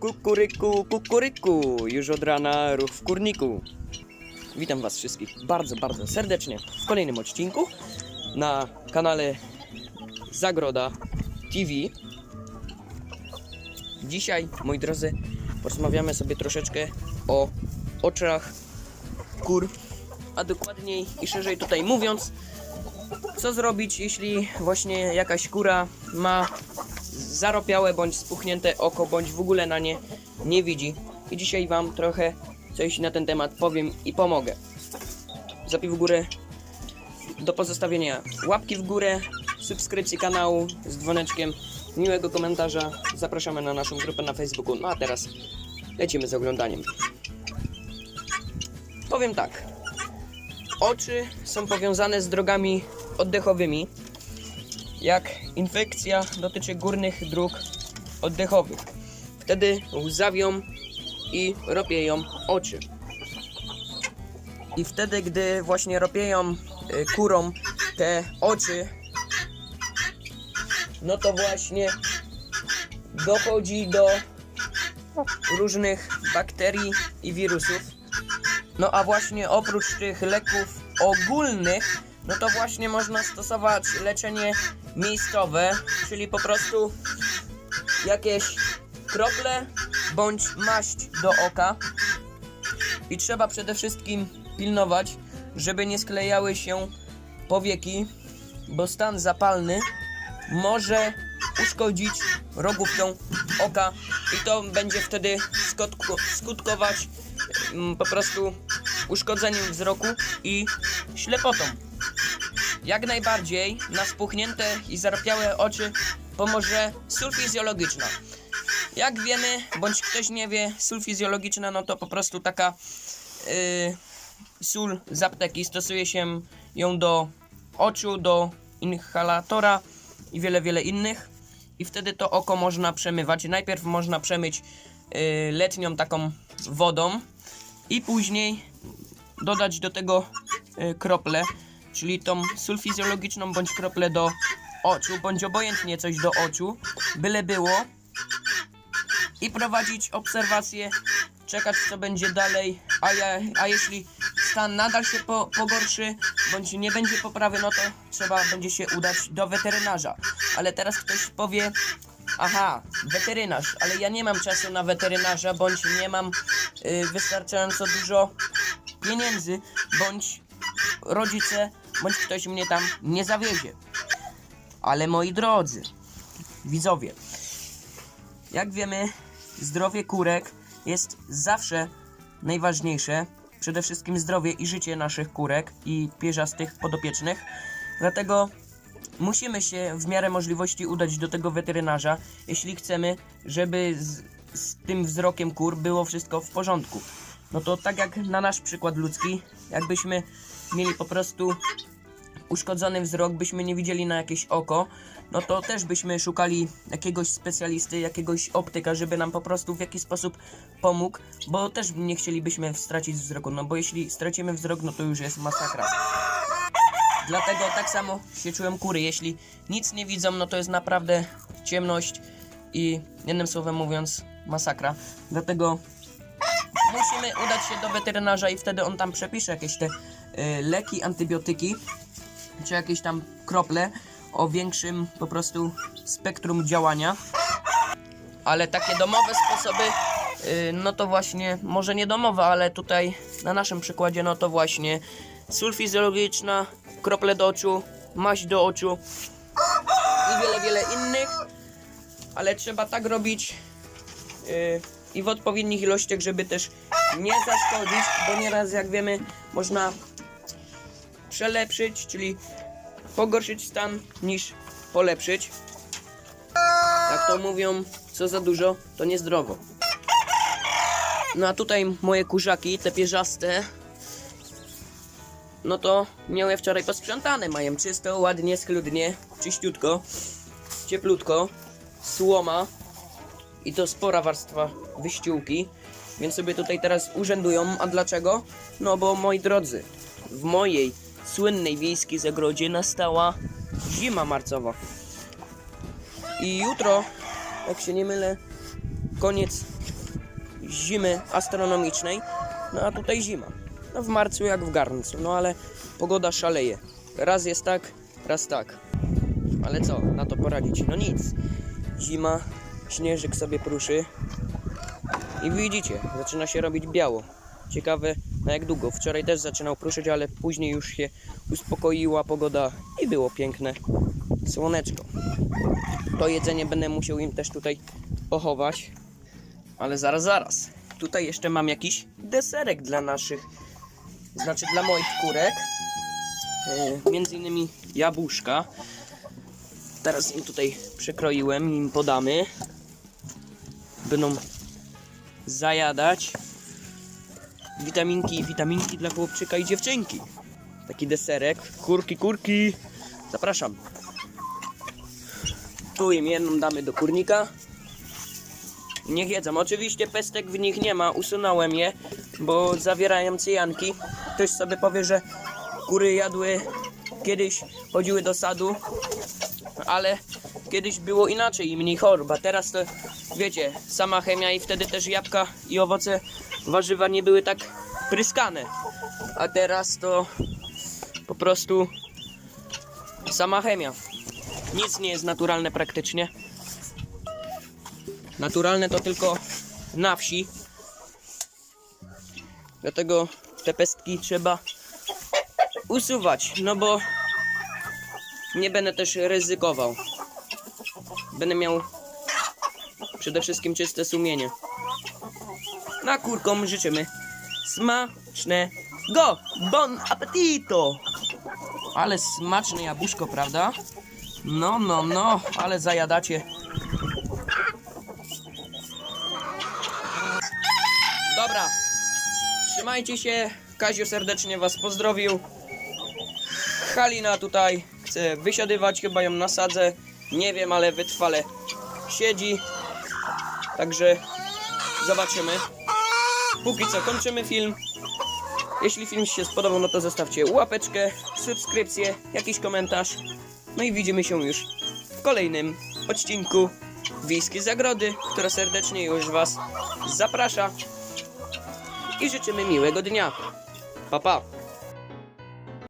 Kukuryku, kukuryku, już od rana ruch w kurniku. Witam Was wszystkich bardzo, bardzo serdecznie w kolejnym odcinku na kanale Zagroda TV. Dzisiaj, moi drodzy, porozmawiamy sobie troszeczkę o oczach kur, a dokładniej i szerzej tutaj mówiąc, co zrobić, jeśli właśnie jakaś kura ma zaropiałe bądź spuchnięte oko, bądź w ogóle na nie nie widzi. I dzisiaj Wam trochę coś na ten temat powiem i pomogę. Zapij w górę do pozostawienia łapki w górę, subskrypcji kanału z dzwoneczkiem, miłego komentarza. Zapraszamy na naszą grupę na Facebooku. No a teraz lecimy z oglądaniem. Powiem tak. Oczy są powiązane z drogami oddechowymi. Jak infekcja dotyczy górnych dróg oddechowych. Wtedy łzawią i ropieją oczy. I wtedy, gdy właśnie ropieją y, kurom te oczy, no to właśnie dochodzi do różnych bakterii i wirusów. No a właśnie oprócz tych leków ogólnych, no to właśnie można stosować leczenie miejscowe, czyli po prostu jakieś krople bądź maść do oka. I trzeba przede wszystkim pilnować, żeby nie sklejały się powieki, bo stan zapalny może uszkodzić rogówkę oka i to będzie wtedy skutkować mm, po prostu uszkodzeniem wzroku i ślepotą. Jak najbardziej na spuchnięte i zaropiałe oczy pomoże sól fizjologiczna. Jak wiemy, bądź ktoś nie wie, sól fizjologiczna no to po prostu taka yy, sól z apteki. Stosuje się ją do oczu, do inhalatora i wiele, wiele innych. I wtedy to oko można przemywać. Najpierw można przemyć yy, letnią taką wodą i później dodać do tego y, krople, czyli tą sól fizjologiczną bądź krople do oczu, bądź obojętnie coś do oczu, byle było i prowadzić obserwacje, czekać co będzie dalej, a, ja, a jeśli stan nadal się po, pogorszy, bądź nie będzie poprawy, no to trzeba będzie się udać do weterynarza. Ale teraz ktoś powie, aha, weterynarz, ale ja nie mam czasu na weterynarza, bądź nie mam y, wystarczająco dużo pieniędzy, bądź rodzice, bądź ktoś mnie tam nie zawiezie. Ale moi drodzy, widzowie, jak wiemy, zdrowie kurek jest zawsze najważniejsze. Przede wszystkim zdrowie i życie naszych kurek i pierzastych podopiecznych. Dlatego musimy się w miarę możliwości udać do tego weterynarza, jeśli chcemy, żeby z, z tym wzrokiem kur było wszystko w porządku. No to tak jak na nasz przykład ludzki, jakbyśmy mieli po prostu uszkodzony wzrok, byśmy nie widzieli na jakieś oko, no to też byśmy szukali jakiegoś specjalisty, jakiegoś optyka, żeby nam po prostu w jakiś sposób pomógł, bo też nie chcielibyśmy stracić wzroku, no bo jeśli stracimy wzrok, no to już jest masakra. Dlatego tak samo się czułem kury. Jeśli nic nie widzą, no to jest naprawdę ciemność i jednym słowem mówiąc masakra. Dlatego musimy udać się do weterynarza i wtedy on tam przepisze jakieś te y, leki, antybiotyki czy jakieś tam krople o większym po prostu spektrum działania. Ale takie domowe sposoby, y, no to właśnie, może nie domowe, ale tutaj na naszym przykładzie, no to właśnie sól fizjologiczna, krople do oczu, maść do oczu i wiele, wiele innych. Ale trzeba tak robić y, i w odpowiednich ilościach, żeby też nie zaszkodzić, bo nieraz jak wiemy można przelepszyć, czyli pogorszyć stan niż polepszyć. Jak to mówią, co za dużo, to niezdrowo. No a tutaj moje kurzaki, te pierzaste, no to miałem wczoraj posprzątane. Mają czysto, ładnie, schludnie, czyściutko, cieplutko, słoma i to spora warstwa wyściółki, więc sobie tutaj teraz urzędują. A dlaczego? No bo moi drodzy, w mojej słynnej wiejskiej zagrodzie nastała zima marcowa. I jutro, jak się nie mylę, koniec zimy astronomicznej, no a tutaj zima. No w marcu jak w garncu, no ale pogoda szaleje. Raz jest tak, raz tak. Ale co, na to poradzić? No nic. Zima, śnieżyk sobie pruszy. I widzicie, zaczyna się robić biało. Ciekawe na jak długo. Wczoraj też zaczynał pruszyć, ale później już się uspokoiła pogoda i było piękne słoneczko. To jedzenie będę musiał im też tutaj pochować. Ale zaraz, zaraz. Tutaj jeszcze mam jakiś deserek dla naszych, znaczy dla moich kurek. E, między innymi jabłuszka. Teraz im tutaj przekroiłem im podamy. Będą zajadać. Witaminki i witaminki dla chłopczyka i dziewczynki. Taki deserek. Kurki, kurki. Zapraszam. Tu im jedną damy do kurnika. Niech jedzą. Oczywiście pestek w nich nie ma, usunąłem je, bo zawierają cyjanki. Ktoś sobie powie, że kury jadły kiedyś, chodziły do sadu, ale kiedyś było inaczej i mniej chorób, a teraz to wiecie, sama chemia i wtedy też jabłka i owoce, warzywa nie były tak pryskane. A teraz to po prostu sama chemia. Nic nie jest naturalne praktycznie. Naturalne to tylko na wsi. Dlatego te pestki trzeba usuwać, no bo nie będę też ryzykował. Będę miał przede wszystkim czyste sumienie. Na kurkom życzymy smacznego bon appetito! Ale smaczne jabłuszko, prawda? No, no, no, ale zajadacie. Dobra, trzymajcie się. Kaziu serdecznie Was pozdrowił. Halina tutaj chce wysiadywać, chyba ją nasadzę. Nie wiem, ale wytrwale siedzi. Także zobaczymy. Póki co kończymy film. Jeśli film się spodobał, no to zostawcie łapeczkę, subskrypcję, jakiś komentarz. No i widzimy się już w kolejnym odcinku Wiejskie Zagrody, która serdecznie już Was zaprasza. I życzymy miłego dnia. Pa, pa.